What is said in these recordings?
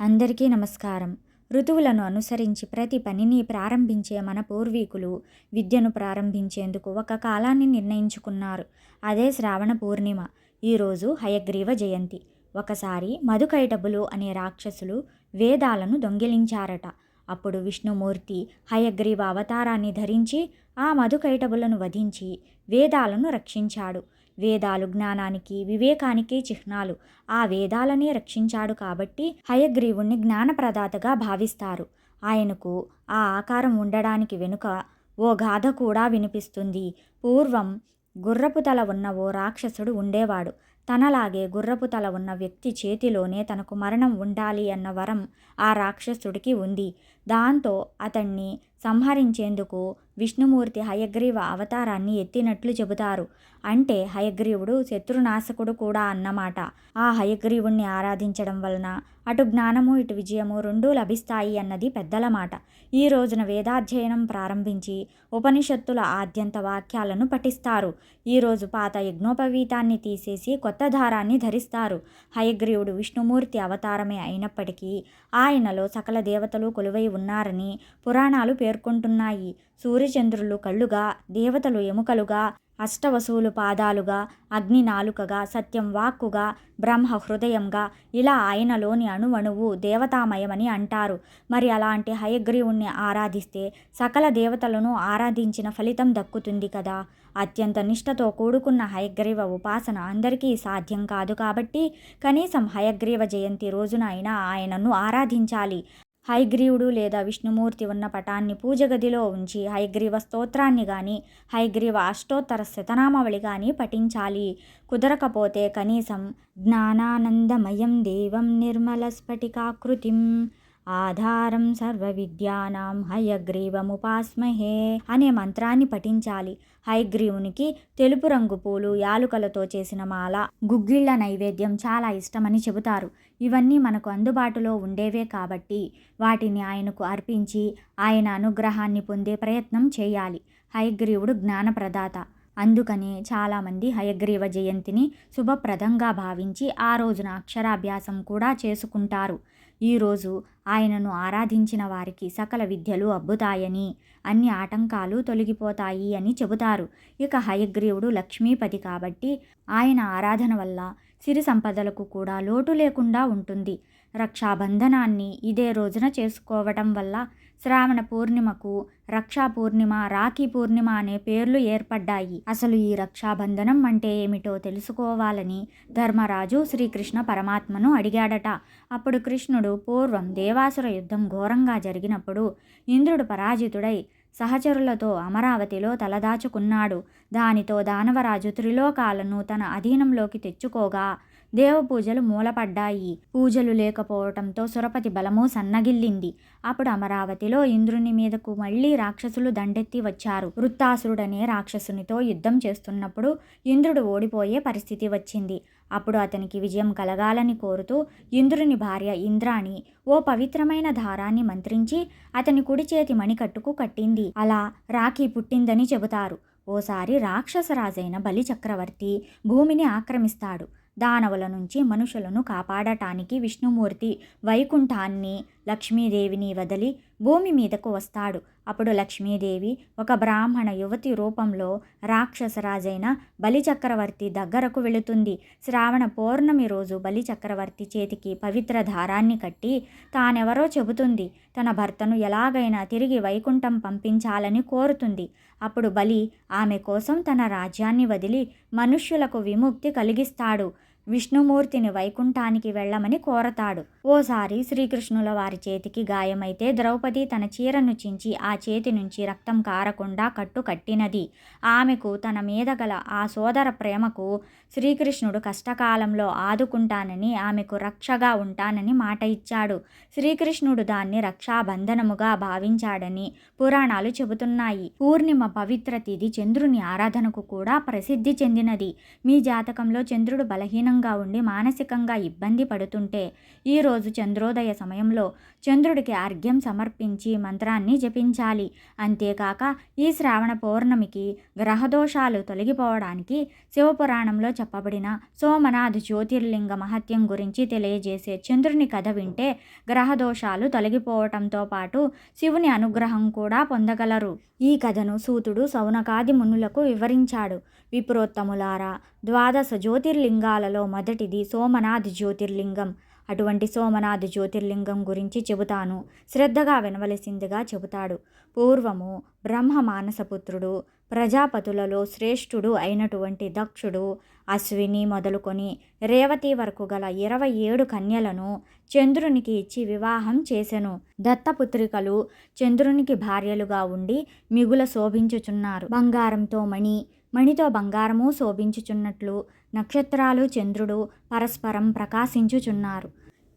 అందరికీ నమస్కారం. ఋతువులను అనుసరించి ప్రతి పనిని ప్రారంభించే మన పూర్వీకులు విద్యను ప్రారంభించేందుకు ఒక కాలాన్ని నిర్ణయించుకున్నారు. అదే శ్రావణ పూర్ణిమ ఈరోజు హయగ్రీవ జయంతి. ఒకసారి మధుకైటబులు అనే రాక్షసులు వేదాలను దొంగిలించారట. అప్పుడు విష్ణుమూర్తి హయగ్రీవ అవతారాన్ని ధరించి ఆ మధుకైటబులను వధించి వేదాలను రక్షించాడు. వేదాలు జ్ఞానానికి వివేకానికి చిహ్నాలు. ఆ వేదాలనే రక్షించాడు కాబట్టి హయగ్రీవుణ్ణి జ్ఞానప్రదాతగా భావిస్తారు. ఆయనకు ఆ ఆకారం ఉండడానికి వెనుక ఓ గాథ కూడా వినిపిస్తుంది. పూర్వం గుర్రపు తల ఉన్న ఓ రాక్షసుడు ఉండేవాడు. తనలాగే గుర్రపు తల ఉన్న వ్యక్తి చేతిలోనే తనకు మరణం ఉండాలి అన్న వరం ఆ రాక్షసుడికి ఉంది. దాంతో అతన్ని సంహరించేందుకు విష్ణుమూర్తి హయగ్రీవ అవతారాన్ని ఎత్తినట్లు చెబుతారు. అంటే హయగ్రీవుడు శత్రునాశకుడు కూడా అన్నమాట. ఆ హయగ్రీవుణ్ణి ఆరాధించడం వలన అటు జ్ఞానము ఇటు విజయము రెండూ లభిస్తాయి అన్నది పెద్దల మాట ఈ రోజున వేదాధ్యయనం ప్రారంభించి ఉపనిషత్తుల ఆద్యంత వాక్యాలను పఠిస్తారు. ఈరోజు పాత యజ్ఞోపవీతాన్ని తీసేసి కొత్త దారాన్ని ధరిస్తారు. హయగ్రీవుడు విష్ణుమూర్తి అవతారమే అయినప్పటికీ ఆయనలో సకల దేవతలు కొలువై ఉన్నారని పురాణాలు పేర్కొంటున్నాయి. సూర్యచంద్రులు కళ్ళుగా దేవతలు ఎముకలుగా అష్టవసువులు పాదాలుగా అగ్ని నాలుకగా సత్యం వాక్కుగా బ్రహ్మ హృదయంగా ఇలా ఆయనలోని అణువణువు దేవతామయమని అంటారు. మరి అలాంటి హయగ్రీవుణ్ణి ఆరాధిస్తే సకల దేవతలను ఆరాధించిన ఫలితం దక్కుతుంది కదా. అత్యంత నిష్టతో కూడుకున్న హయగ్రీవ ఉపాసన అందరికీ సాధ్యం కాదు కాబట్టి కనీసం హయగ్రీవ జయంతి రోజున అయినా ఆయనను ఆరాధించాలి. హైగ్రీవుడు లేదా విష్ణుమూర్తి ఉన్న పటాన్ని పూజ గదిలో ఉంచి హైగ్రీవ స్తోత్రాన్ని కానీ హైగ్రీవ అష్టోత్తర శతనామవళి కానీ పఠించాలి. కుదరకపోతే కనీసం జ్ఞానానందమయం దేవం నిర్మల స్ఫటికాకృతిం ఆధారం సర్వ విద్యానాం హయగ్రీవముపాస్మహే అనే మంత్రాన్ని పఠించాలి. హైగ్రీవునికి తెలుపు రంగు పూలు యాలుకలతో చేసిన మాల గుగ్గిళ్ళ నైవేద్యం చాలా ఇష్టమని చెబుతారు. ఇవన్నీ మనకు అందుబాటులో ఉండేవే కాబట్టి వాటిని ఆయనకు అర్పించి ఆయన అనుగ్రహాన్ని పొందే ప్రయత్నం చేయాలి. హయగ్రీవుడు జ్ఞానప్రదాత. అందుకనే చాలామంది హయగ్రీవ జయంతిని శుభప్రదంగా భావించి ఆ రోజున అక్షరాభ్యాసం కూడా చేసుకుంటారు. ఈరోజు ఆయనను ఆరాధించిన వారికి సకల విద్యలు అబ్బుతాయని అన్ని ఆటంకాలు తొలగిపోతాయి అని చెబుతారు. ఇక హయగ్రీవుడు లక్ష్మీపతి కాబట్టి ఆయన ఆరాధన వల్ల సిరి సంపదలకు కూడా లోటు లేకుండా ఉంటుంది. రక్షాబంధనాన్ని ఇదే రోజున చేసుకోవటం వల్ల శ్రావణ పూర్ణిమకు రక్షా పూర్ణిమ రాఖీ పూర్ణిమ అనే పేర్లు ఏర్పడ్డాయి. అసలు ఈ రక్షాబంధనం అంటే ఏమిటో తెలుసుకోవాలని ధర్మరాజు శ్రీకృష్ణ పరమాత్మను అడిగాడట. అప్పుడు కృష్ణుడు పూర్వం దేవాసుర యుద్ధం ఘోరంగా జరిగినప్పుడు ఇంద్రుడు పరాజితుడై సహచరులతో అమరావతిలో తలదాచుకున్నాడు. దానితో దానవరాజు త్రిలోకాలను తన అధీనంలోకి తెచ్చుకోగా దేవపూజలు మూలపడ్డాయి. పూజలు లేకపోవటంతో సురపతి బలము సన్నగిల్లింది. అప్పుడు అమరావతిలో ఇంద్రుని మీదకు మళ్ళీ రాక్షసులు దండెత్తి వచ్చారు. వృత్తాసురుడనే రాక్షసునితో యుద్ధం చేస్తున్నప్పుడు ఇంద్రుడు ఓడిపోయే పరిస్థితి వచ్చింది. అప్పుడు అతనికి విజయం కలగాలని కోరుతూ ఇంద్రుని భార్య ఇంద్రాణి ఓ పవిత్రమైన దారాన్ని మంత్రించి అతని కుడి చేతి మణికట్టుకు కట్టింది. అలా రాఖీ పుట్టిందని చెబుతారు. ఓసారి రాక్షసరాజైన బలి చక్రవర్తి భూమిని ఆక్రమిస్తాడు. దానవుల నుంచి మనుషులను కాపాడటానికి విష్ణుమూర్తి వైకుంఠాన్ని లక్ష్మీదేవిని వదిలి భూమి మీదకు వస్తాడు. అప్పుడు లక్ష్మీదేవి ఒక బ్రాహ్మణ యువతి రూపంలో రాక్షసరాజైన బలిచక్రవర్తి దగ్గరకు వెళుతుంది. శ్రావణ పౌర్ణమి రోజు బలిచక్రవర్తి చేతికి పవిత్ర దారాన్ని కట్టి తానెవరో చెబుతుంది. తన భర్తను ఎలాగైనా తిరిగి వైకుంఠం పంపించాలని కోరుతుంది. అప్పుడు బలి ఆమె కోసం తన రాజ్యాన్ని వదిలి మనుష్యులకు విముక్తి కలిగిస్తాడు. విష్ణుమూర్తిని వైకుంఠానికి వెళ్ళమని కోరతాడు. ఓసారి శ్రీకృష్ణుల వారి చేతికి గాయమైతే ద్రౌపది తన చీరను చించి ఆ చేతి నుంచి రక్తం కారకుండా కట్టు కట్టినది. ఆమెకు తన మీద గల ఆ సోదర ప్రేమకు శ్రీకృష్ణుడు కష్టకాలంలో ఆదుకుంటానని ఆమెకు రక్షగా ఉంటానని మాట ఇచ్చాడు. శ్రీకృష్ణుడు దాన్ని రక్షాబంధనముగా భావించాడని పురాణాలు చెబుతున్నాయి. పూర్ణిమ పవిత్ర తిథి చంద్రుని ఆరాధనకు కూడా ప్రసిద్ధి చెందినది. మీ జాతకంలో చంద్రుడు బలహీనంగా దీనంగా ఉండి మానసికంగా ఇబ్బంది పడుతుంటే ఈరోజు చంద్రోదయ సమయంలో చంద్రుడికి అర్ఘ్యం సమర్పించి మంత్రాన్ని జపించాలి. అంతేకాక ఈ శ్రావణ పౌర్ణమికి గ్రహదోషాలు తొలగిపోవడానికి శివపురాణంలో చెప్పబడిన సోమనాథ్ జ్యోతిర్లింగ మహత్యం గురించి తెలియజేసే చంద్రుని కథ వింటే గ్రహదోషాలు తొలగిపోవటంతో పాటు శివుని అనుగ్రహం కూడా పొందగలరు. ఈ కథను సూతుడు సౌనకాది మునులకు వివరించాడు. విప్రోత్తములారా. ద్వాదశ జ్యోతిర్లింగాలలో మొదటిది సోమనాథ్ జ్యోతిర్లింగం. అటువంటి సోమనాథ్ జ్యోతిర్లింగం గురించి చెబుతాను. శ్రద్ధగా వినవలసిందిగా చెబుతాడు. పూర్వము బ్రహ్మ మానసపుత్రుడు ప్రజాపతులలో శ్రేష్ఠుడు అయినటువంటి దక్షుడు అశ్విని మొదలుకొని రేవతి వరకు గల ఇరవై ఏడు కన్యలను చంద్రునికి ఇచ్చి వివాహం చేసెను. దత్తపుత్రికలు చంద్రునికి భార్యలుగా ఉండి మిగుల శోభించుచున్నారు. బంగారంతో మణి మణితో బంగారము శోభించుచున్నట్లు నక్షత్రాలు చంద్రుడు పరస్పరం ప్రకాశించుచున్నారు.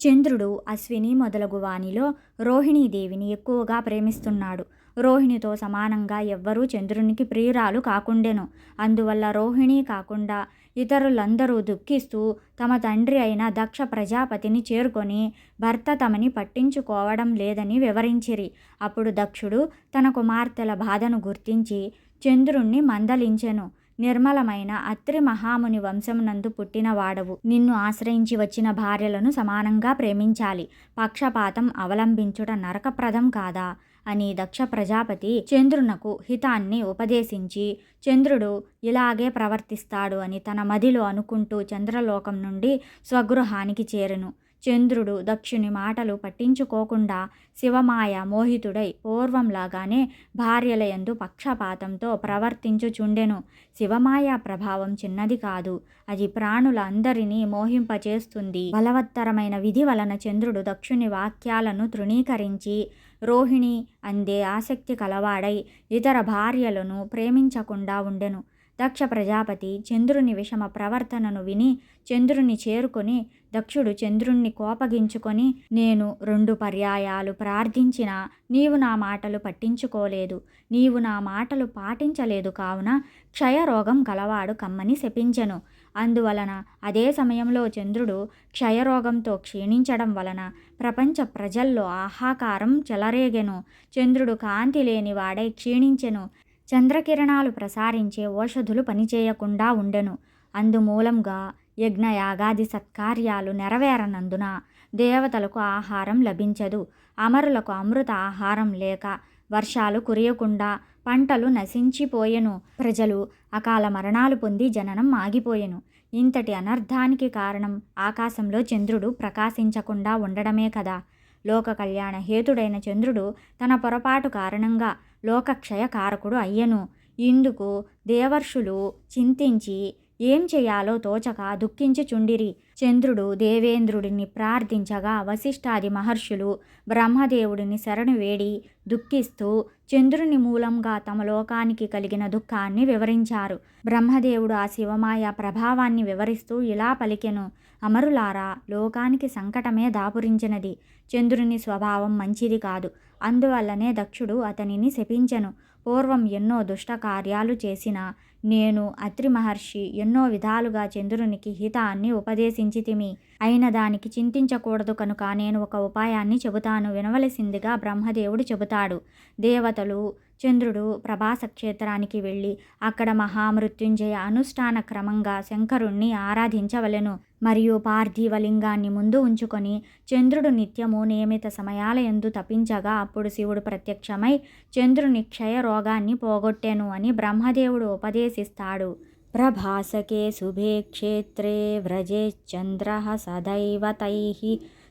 చంద్రుడు అశ్విని మొదలగు వానిలో రోహిణీదేవిని ఎక్కువగా ప్రేమిస్తున్నాడు. రోహిణితో సమానంగా ఎవ్వరూ చంద్రునికి ప్రియురాలు కాకుండెను. అందువల్ల రోహిణి కాకుండా ఇతరులందరూ దుఃఖిస్తూ తమ తండ్రి అయిన దక్ష ప్రజాపతిని చేరుకొని భర్త తమని పట్టించుకోవడం లేదని వివరించిరి. అప్పుడు దక్షుడు తన కుమార్తెల బాధను గుర్తించి చంద్రుణ్ణి మందలించెను. నిర్మలమైన అత్రి మహాముని వంశమునందు పుట్టిన వాడవు. నిన్ను ఆశ్రయించి వచ్చిన భార్యలను సమానంగా ప్రేమించాలి. పక్షపాతం అవలంబించుట నరకప్రదం కాదా? అని దక్ష ప్రజాపతి చంద్రునకు హితాన్ని ఉపదేశించి చంద్రుడు ఇలాగే ప్రవర్తిస్తాడు అని తన మదిలో అనుకుంటూ చంద్రలోకం నుండి స్వగృహానికి చేరును. చంద్రుడు దక్షుని మాటలు పట్టించుకోకుండా శివమాయ మోహితుడై పూర్వంలాగానే భార్యలయందు పక్షపాతంతో ప్రవర్తించుచుండెను. శివమాయ ప్రభావం చిన్నది కాదు. అది ప్రాణుల అందరినీ మోహింపచేస్తుంది. బలవత్తరమైన విధి వలన చంద్రుడు దక్షుని వాక్యాలను తృణీకరించి రోహిణి అందే ఆసక్తి కలవాడై ఇతర భార్యలను ప్రేమించకుండా ఉండెను. దక్ష ప్రజాపతి చంద్రుని విషమ ప్రవర్తనను విని చంద్రుని చేరుకొని దక్షుడు చంద్రుణ్ణి కోపగించుకొని నేను రెండు పర్యాయాలు ప్రార్థించినా నీవు నా మాటలు పట్టించుకోలేదు. నీవు నా మాటలు పాటించలేదు కావున క్షయరోగం కలవాడు కమ్మని శపించెను. అందువలన అదే సమయంలో చంద్రుడు క్షయరోగంతో క్షీణించడం వలన ప్రపంచ ప్రజల్లో ఆహాకారం చెలరేగెను. చంద్రుడు కాంతి లేని వాడై క్షీణించెను. చంద్రకిరణాలు ప్రసారించే ఓషధులు పనిచేయకుండా ఉండెను. అందుమూలంగా యజ్ఞయాగాది సత్కార్యాలు నెరవేరనందున దేవతలకు ఆహారం లభించదు. అమరులకు అమృత ఆహారం లేక వర్షాలు కురియకుండా పంటలు నశించిపోయెను. ప్రజలు అకాల మరణాలు పొంది జననం ఆగిపోయెను. ఇంతటి అనర్థానికి కారణం ఆకాశంలో చంద్రుడు ప్రకాశించకుండా ఉండడమే కదా. లోక కళ్యాణ హేతుడైన చంద్రుడు తన పొరపాటు కారణంగా లోకక్షయ కారకుడు అయ్యను. ఇందుకు దేవర్షులు చింతించి ఏం చేయాలో తోచక దుఃఖించుచుండిరి. చంద్రుడు దేవేంద్రుడిని ప్రార్థించగా వశిష్ఠాది మహర్షులు బ్రహ్మదేవుడిని శరణు వేడి దుఃఖిస్తూ చంద్రుని మూలంగా తమ లోకానికి కలిగిన దుఃఖాన్ని వివరించారు. బ్రహ్మదేవుడు ఆ శివమాయ ప్రభావాన్ని వివరిస్తూ ఇలా పలికెను అమరులారా లోకానికి సంకటమే దాపురించినది. చంద్రుని స్వభావం మంచిది కాదు. అందువల్లనే దక్షుడు అతనిని శపించెను. పూర్వం ఎన్నో దుష్ట కార్యాలు చేసిన నేను అత్రి మహర్షి ఎన్నో విధాలుగా చంద్రునికి హితాన్ని ఉపదేశించితిమి అయిన దానికి చింతించకూడదు కనుక నేను ఒక ఉపాయాన్ని చెబుతాను. వినవలసిందిగా బ్రహ్మదేవుడు చెబుతాడు. దేవతలు చంద్రుడు ప్రభాస క్షేత్రానికి వెళ్ళి అక్కడ మహామృత్యుంజయ అనుష్ఠాన క్రమంగా శంకరుణ్ణి ఆరాధించవలెను. మరియు పార్థివలింగాన్ని ముందు ఉంచుకొని చంద్రుడు నిత్యము నియమిత సమయాల ఎందు తపించగా అప్పుడు శివుడు ప్రత్యక్షమై చంద్రుని క్షయ రోగాన్ని పోగొట్టెను అని బ్రహ్మదేవుడు ఉపదేశిస్తాడు. ప్రభాసకే శుభే క్షేత్రే వ్రజేశ్చంద్ర సదైవ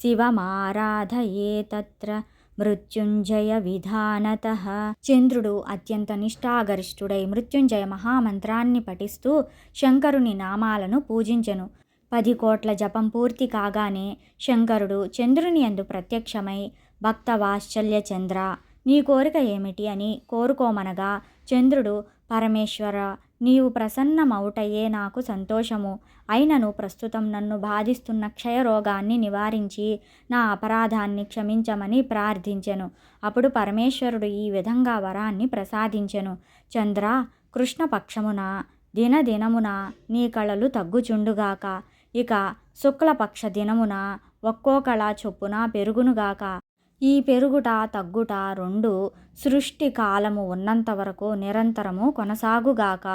శివమారాధయే తత్ర మృత్యుంజయ విధానత. చంద్రుడు అత్యంత నిష్ఠాగరిష్ఠుడై మృత్యుంజయ మహామంత్రాన్ని పఠిస్తూ శంకరుని నామాలను పూజించెను. పది కోట్ల జపం పూర్తి కాగానే శంకరుడు చంద్రుని యందు ప్రత్యక్షమై భక్త వాత్సల్య చంద్ర నీ కోరిక ఏమిటి అని కోరుకోమనగా చంద్రుడు పరమేశ్వర నీవు ప్రసన్నమవుటయే నాకు సంతోషము. అయినను ప్రస్తుతం నన్ను బాధిస్తున్న క్షయరోగాన్ని నివారించి నా అపరాధాన్ని క్షమించమని ప్రార్థించెను. అప్పుడు పరమేశ్వరుడు ఈ విధంగా వరాన్ని ప్రసాదించెను. చంద్ర కృష్ణపక్షమున దినదినమున నీ కళలు తగ్గుచుండుగాక. ఇక శుక్లపక్ష దినమున ఒక్కొక్కళ చొప్పున పెరుగునుగాక. ఈ పెరుగుట తగ్గుట రెండు సృష్టి కాలము ఉన్నంత వరకు నిరంతరము కొనసాగుగాక.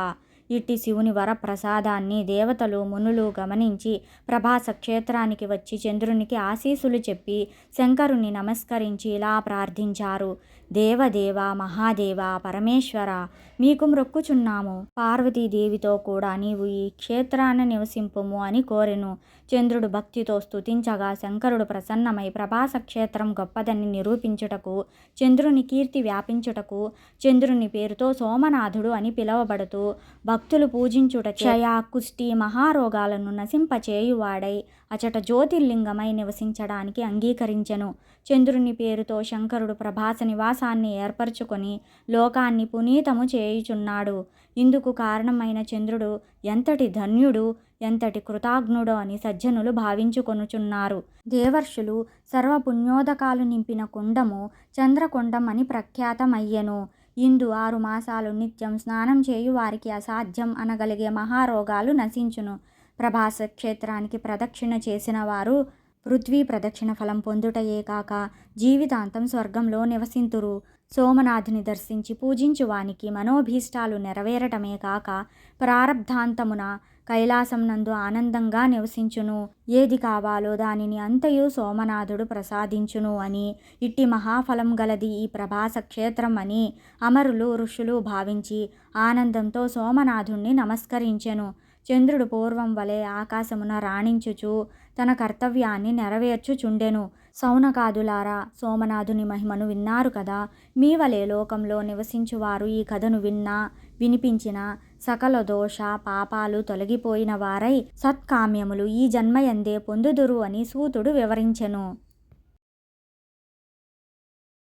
ఇట్టి శివుని వరప్రసాదాన్ని దేవతలు మునులు గమనించి ప్రభాస క్షేత్రానికి వచ్చి చంద్రునికి ఆశీసులు చెప్పి శంకరుని నమస్కరించి ఇలా ప్రార్థించారు. దేవదేవ మహాదేవ పరమేశ్వర మీకు మ్రొక్కుచున్నాము పార్వతీదేవితో కూడా నీవు ఈ క్షేత్రాన నివసింపుము అని కోరెను. చంద్రుడు భక్తితో స్తుతించగా శంకరుడు ప్రసన్నమై ప్రభాస క్షేత్రం గొప్పదని నిరూపించుటకు చంద్రుని కీర్తి వ్యాపించుటకు చంద్రుని పేరుతో సోమనాథుడు అని పిలువబడుతూ భక్తులు పూజించుట క్షయ కుష్టి మహారోగాలను నశింపచేయువాడై అచట జ్యోతిర్లింగమై నివసించడానికి అంగీకరించెను. చంద్రుని పేరుతో శంకరుడు ప్రభాస నివాసాన్ని ఏర్పరచుకొని లోకాన్ని పునీతము చేయుచున్నాడు. ఇందుకు కారణమైన చంద్రుడు ఎంతటి ధన్యుడు ఎంతటి కృతజ్ఞుడో అని సజ్జనులు భావించుకొనుచున్నారు. దేవర్షులు సర్వపుణ్యోదకాలు నింపిన కుండము చంద్రకొండం అని ప్రఖ్యాతమయ్యెను. ఇందు ఆరు మాసాలు నిత్యం స్నానం చేయు వారికి అసాధ్యం అనగలిగే మహారోగాలు నశించును. ప్రభాస క్షేత్రానికి ప్రదక్షిణ చేసిన వారు పృథ్వీ ప్రదక్షిణ ఫలం పొందుటయే కాక జీవితాంతం స్వర్గంలో నివసింతురు. సోమనాథుని దర్శించి పూజించు వానికి మనోభీష్టాలు నెరవేరటమే కాక ప్రారబ్ధాంతమున కైలాసం నందు ఆనందంగా నివసించును. ఏది కావాలో దానిని అంతయు సోమనాథుడు ప్రసాదించును అని ఇట్టి మహాఫలం గలది ఈ ప్రభాస క్షేత్రం అని అమరులు ఋషులు భావించి ఆనందంతో సోమనాథుణ్ణి నమస్కరించెను. చంద్రుడు పూర్వం వలె ఆకాశమున రాణించుచు తన కర్తవ్యాన్ని నెరవేర్చుచుండెను. సౌనకాదులారా సోమనాథుని మహిమను విన్నారు కదా? మీ వలె లోకంలో నివసించువారు ఈ కథను విన్నా వినిపించిన సకల దోష పాపాలు తొలగిపోయిన వారై సత్కామ్యములు ఈ జన్మయందే పొందుదురు అని సూతుడు వివరించెను.